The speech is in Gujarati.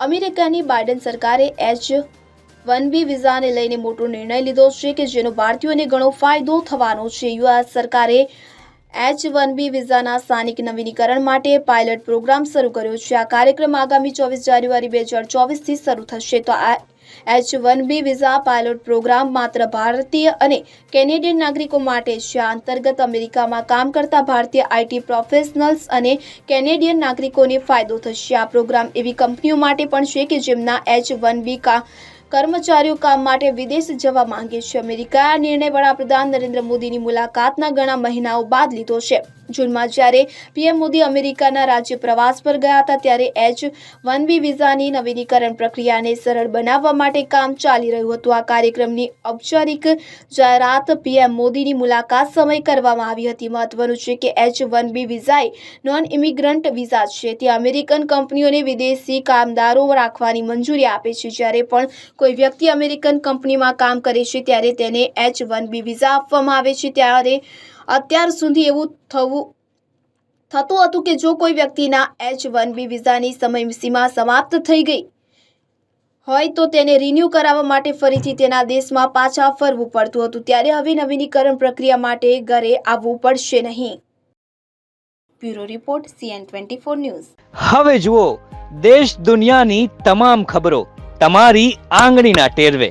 અમેરિકાની બાઇડન સરકારે એચ વન બી વિઝાને લઈને મોટો નિર્ણય લીધો છે કે જેનો ભારતીયોને ઘણો ફાયદો થવાનો છે. યુએસ સરકારે એચ વન બી વિઝાના સ્થાનિક નવીનીકરણ માટે પાયલટ પ્રોગ્રામ શરૂ કર્યો છે. આ કાર્યક્રમ આગામી ચોવીસ જાન્યુઆરી બે હજાર ચોવીસથી શરૂ થશે. તો આ H one B visa pilot program માત્ર ભારતીય અને કેનેડિયન નાગરિકો માટે છે. આ અંતર્ગત અમેરિકામાં કામ કરતા ભારતીય આઈટી પ્રોફેશનલ્સ અને કેનેડિયન નાગરિકોને ફાયદો થશે. આ પ્રોગ્રામ એવી કંપનીઓ માટે પણ છે કે જેમના એચ વન બી કા કર્મચારીઓ કામ માટે વિદેશ જવા માંગે છે. અમેરિકા આ નિર્ણય વડાપ્રધાન નરેન્દ્ર મોદીની મુલાકાતના ઘણા મહિનાઓ બાદ લીધો છે. જૂનમાં જ્યારે પીએમ મોદી અમેરિકાના રાજ્ય પ્રવાસ પર ગયા હતા, ત્યારે એચ વન બી વિઝાની નવીનીકરણ પ્રક્રિયાને સરળ બનાવવા માટે કામ ચાલી રહ્યું હતું. આ કાર્યક્રમની ઔપચારિક જાહેરાત પીએમ મોદીની મુલાકાત સમય કરવામાં આવી હતી. મહત્વનું છે કે એચ વન બી વિઝા એ નોન ઇમિગ્રન્ટ વિઝા છે. તે અમેરિકન કંપનીઓને વિદેશી કામદારો રાખવાની મંજૂરી આપે છે. જ્યારે પણ કોઈ વ્યક્તિ અમેરિકન કંપનીમાં કામ કરે છે, ત્યારે તેને એચ વન બી વિઝા આપવામાં આવે છે. ત્યારે અત્યાર સુધી એવું થવું થતું હતું કે જો કોઈ વ્યક્તિના એચ વન બી વિઝાની સમયસીમા સમાપ્ત થઈ ગઈ હોય તો તેને રિન્યૂ કરાવવા માટે ફરીથી તેના દેશમાં પાછા ફરવું પડતું હતું. ત્યારે હવે નવીનીકરણ પ્રક્રિયા માટે ઘરે આવવું પડશે નહીં. Bureau report, CN twenty four news. હવે જુઓ, દેશ દુનિયાની તમામ ખબરો તમારી આંગળીના ટેરવે.